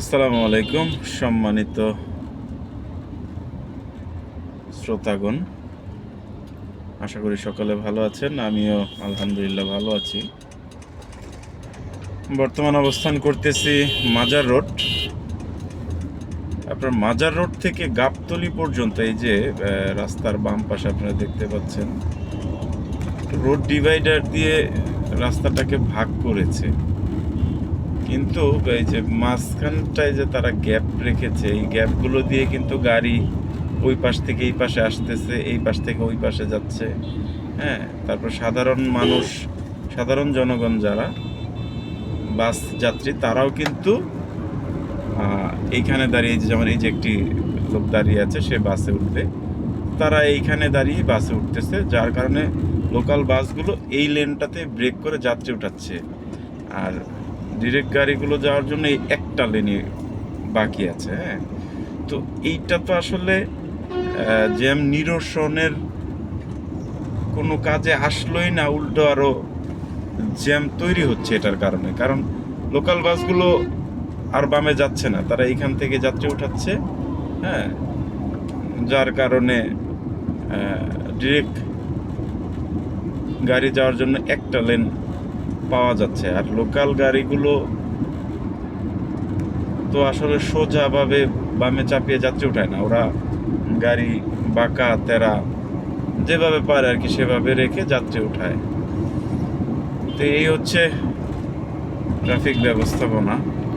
আসসালামু আলাইকুম, সম্মানিত শ্রোতাগণ। আশা করি সকালে ভালো আছেন, আমিও আলহামদুলিল্লাহ ভালো আছি। বর্তমান অবস্থান করতেছি মাজার রোড। আপনার মাজার রোড থেকে গাবতলি পর্যন্ত এই যে রাস্তার বাম পাশে আপনারা দেখতে পাচ্ছেন, রোড ডিভাইডার দিয়ে রাস্তাটাকে ভাগ করেছে। কিন্তু এই যে মাঝখানটায় যে তারা গ্যাপ রেখেছে, এই গ্যাপগুলো দিয়ে কিন্তু গাড়ি ওই পাশ থেকে এই পাশে আসতেছে, এই পাশ থেকে ওই পাশে যাচ্ছে। হ্যাঁ তারপর সাধারণ মানুষ, সাধারণ জনগণ যারা বাস যাত্রী, তারাও কিন্তু এইখানে দাঁড়িয়ে যেমন এই যে একটি লোক দাঁড়িয়ে আছে, সে বাসে উঠবে। তারা এইখানে দাঁড়িয়ে বাসে উঠতেছে, যার কারণে লোকাল বাসগুলো এই লেনটাতে ব্রেক করে যাত্রী উঠাচ্ছে। আর ডিরেক্ট গাড়িগুলো যাওয়ার জন্য এই একটা লেনে বাকি আছে হ্যাঁ? তো এইটা তো আসলে জ্যাম নিরসনের কোনো কাজে আসলোই না, উল্টো আরও জ্যাম তৈরি হচ্ছে এটার কারণে। কারণ লোকাল বাসগুলো আর বামে যাচ্ছে না, তারা এইখান থেকে যাত্রী উঠাচ্ছে হ্যাঁ? যার কারণে ডিরেক্ট গাড়ি যাওয়ার জন্য একটা লেন পাওয়া যাচ্ছে। আর লোকাল গাড়িগুলো তো আসলে সোজাভাবে বামে চাপিয়ে যাচ্ছে ওঠায় না। ওরা গাড়ি বাঁকা, তেরা, যেভাবে পারে আর কি সেভাবে রেখে যাত্রী উঠায়। তো এই হচ্ছে ট্রাফিক ব্যবস্থাপনা।